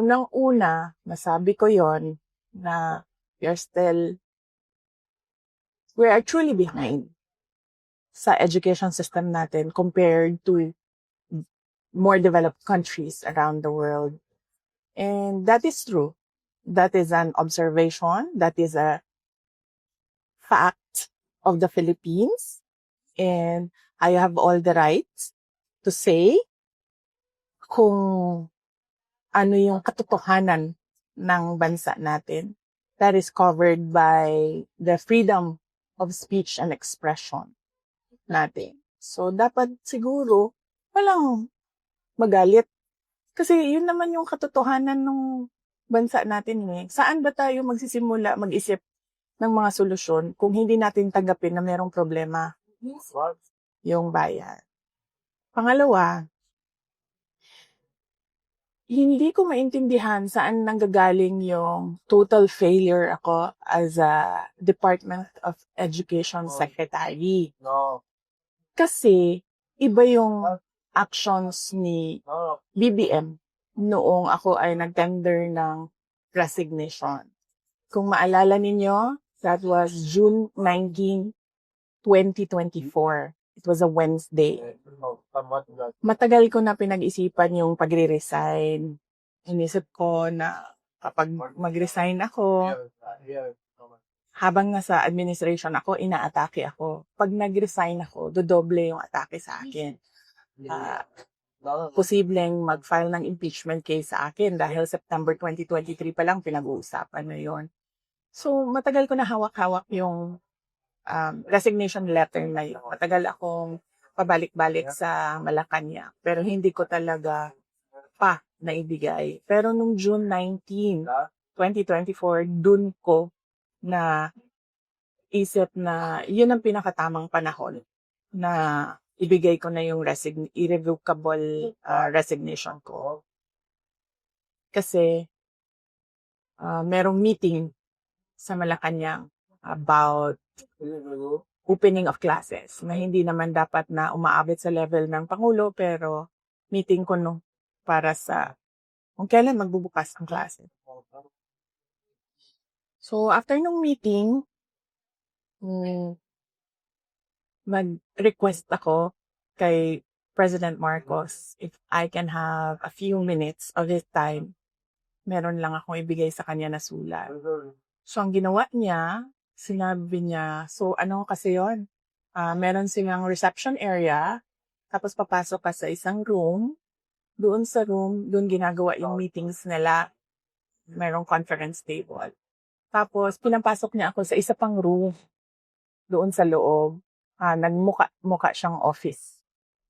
unang-una, masabi ko yon na we are still, we are truly behind sa education system natin compared to more developed countries around the world. And that is true. That is an observation. That is a fact of the Philippines. And I have all the rights to say kung ano yung katotohanan ng bansa natin that is covered by the freedom of speech and expression natin. So, dapat siguro walang magalit. Kasi yun naman yung katotohanan ng bansa natin eh. Saan ba tayo magsisimula mag-isip ng mga solusyon kung hindi natin tanggapin na merong problema yung bayan? Pangalawa, hindi ko maintindihan saan nanggagaling yung total failure ako as a Department of Education Secretary. No. Kasi iba yung actions ni. BBM noong ako ay nag-tender ng resignation. Kung maalala ninyo, that was June 19, 2024. It was a Wednesday. Matagal ko na pinag-isipan yung pagre-resign. Inisip ko na kapag mag-resign ako, habang nasa administration ako, inaatake ako. Pag nag-resign ako, dodoble yung atake sa akin. No. posibleng mag-file ng impeachment case sa akin dahil September 2023 pa lang pinag-uusapan na yon. So, matagal ko na hawak-hawak yung um, resignation letter na yun. Matagal akong pabalik-balik sa Malacanang. Pero hindi ko talaga pa naibigay. Pero nung June 19, 2024, dun ko na isip na yun ang pinakatamang panahon na ibigay ko na yung resign irrevocable uh, resignation ko. Kasi uh, merong meeting sa Malacanang about opening of classes na hindi naman dapat na umaabot sa level ng Pangulo pero meeting ko no para sa kung kailan magbubukas ang klase. So, after nung meeting, mm, mag-request ako kay President Marcos if I can have a few minutes of his time. Meron lang akong ibigay sa kanya na sulat. So, ang ginawa niya, sinabi niya, so ano kasi yon Ah, meron silang reception area, tapos papasok ka sa isang room, doon sa room, doon ginagawa yung meetings nila. Merong conference table. Tapos, pinapasok niya ako sa isa pang room doon sa loob. Ah, nagmuka muka siyang office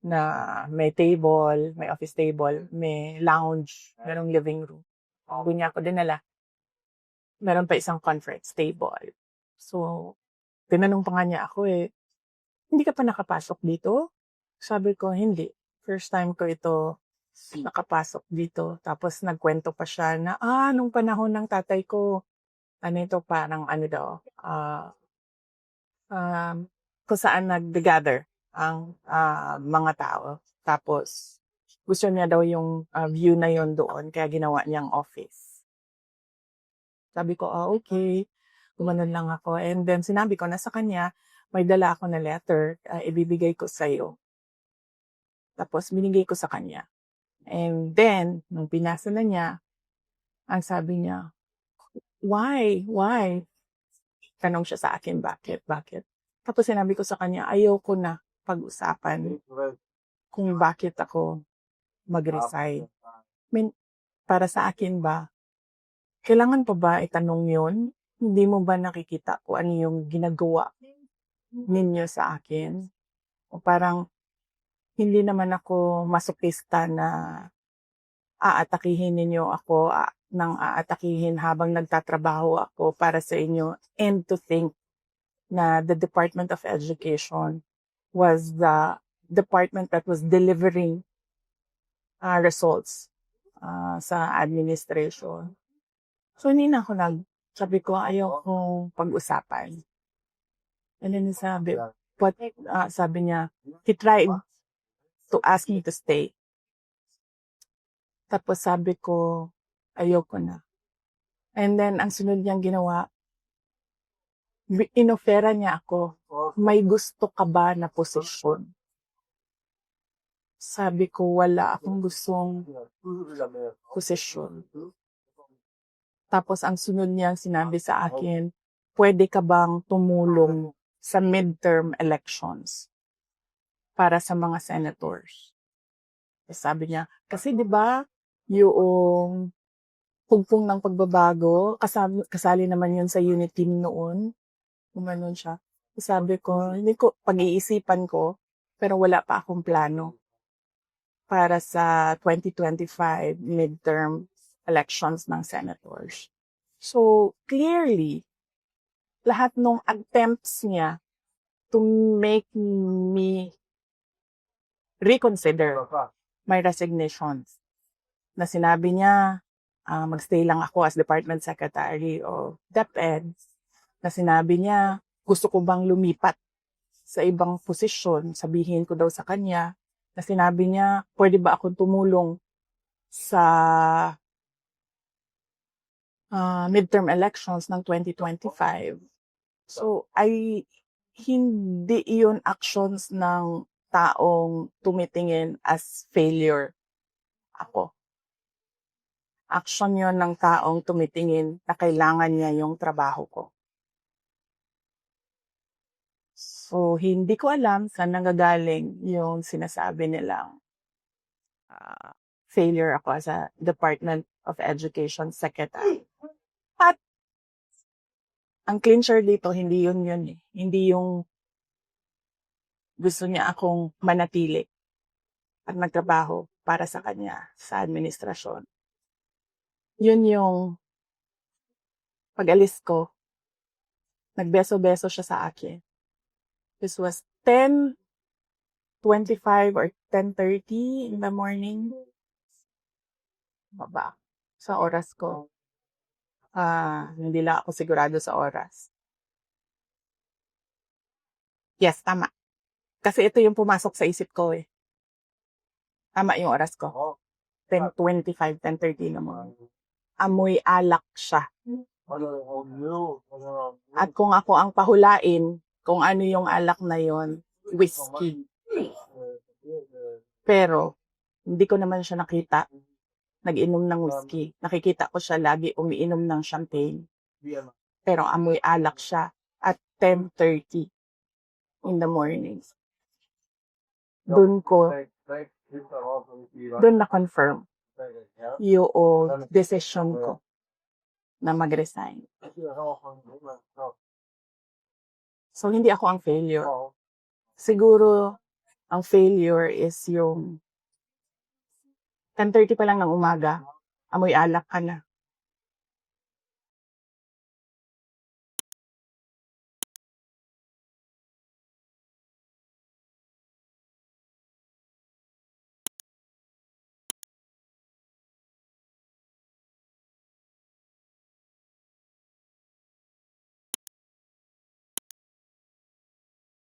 na may table, may office table, may lounge, merong living room. Doon niya ako dinala. Meron pa isang conference table. So, tinanong pa nga niya ako eh, hindi ka pa nakapasok dito? Sabi ko, hindi. First time ko ito nakapasok dito. Tapos nagkwento pa siya na, ah, nung panahon ng tatay ko, ano ito, parang ano daw, ah, um, kung saan nag-gather ang ah, mga tao. Tapos, gusto niya daw yung ah, view na yon doon, kaya ginawa niyang office. Sabi ko, ah, okay. Gumanon lang ako. And then, sinabi ko na sa kanya, may dala ako na letter, ah, ibibigay ko sa'yo. Tapos, binigay ko sa kanya. And then, nung pinasa na niya, ang sabi niya, why? Why? Tanong siya sa akin, bakit? Bakit? Tapos sinabi ko sa kanya, ayoko na pag-usapan kung bakit ako mag-resign. Para sa akin ba, kailangan pa ba itanong yon? Hindi mo ba nakikita kung ano yung ginagawa ninyo sa akin? O parang, hindi naman ako masokista na aatakihin ninyo ako ah, nang aatakihin habang nagtatrabaho ako para sa inyo and to think na the Department of Education was the department that was delivering uh, results uh, sa administration. So, hindi na ako nag, sabi ko, ayaw kong pag-usapan. And then sabi, what, uh, sabi niya, he tried to ask me to stay. Tapos sabi ko, Ayoko na. And then, ang sunod niyang ginawa, inofera niya ako, may gusto ka ba na posisyon? Sabi ko, wala akong gustong posisyon. Tapos ang sunod niyang sinabi sa akin, pwede ka bang tumulong sa midterm elections para sa mga senators? Sabi niya, kasi 'di ba yung pugpong ng pagbabago, kasama, kasali naman yun sa unit team noon. Umanon siya. Sabi ko, hindi ko, pag-iisipan ko, pero wala pa akong plano para sa 2025 midterm elections ng senators. So, clearly, lahat ng attempts niya to make me reconsider my resignations na sinabi niya ah, magstay lang ako as department secretary o DepEd na sinabi niya gusto ko bang lumipat sa ibang posisyon sabihin ko daw sa kanya na sinabi niya pwede ba akong tumulong sa ah, midterm elections ng 2025 so ay hindi iyon actions ng taong tumitingin as failure ako. Action yon ng taong tumitingin na kailangan niya yung trabaho ko. So, hindi ko alam saan nanggagaling yung sinasabi nilang ah, failure ako as a Department of Education Secretary. Ang clincher dito, hindi yun yun eh. Hindi yung gusto niya akong manatili at magtrabaho para sa kanya sa administrasyon. Yun yung pag-alis ko, nagbeso-beso siya sa akin. This was 10.25 or 10.30 in the morning. Baba. Sa oras ko. Ah, hindi lang ako sigurado sa oras. Yes, tama. Kasi ito yung pumasok sa isip ko eh. Tama yung oras ko. 10.25, 10.30 naman. Amoy alak siya. At kung ako ang pahulain, kung ano yung alak na yon, whiskey. Pero, hindi ko naman siya nakita nag-inom ng whiskey. Nakikita ko siya lagi umiinom ng champagne. Pero amoy alak siya at 10.30 in the morning. Doon ko, doon na-confirm yung decision ko na mag-resign. So, hindi ako ang failure. Siguro, ang failure is yung 10.30 pa lang ng umaga, amoy alak ka na.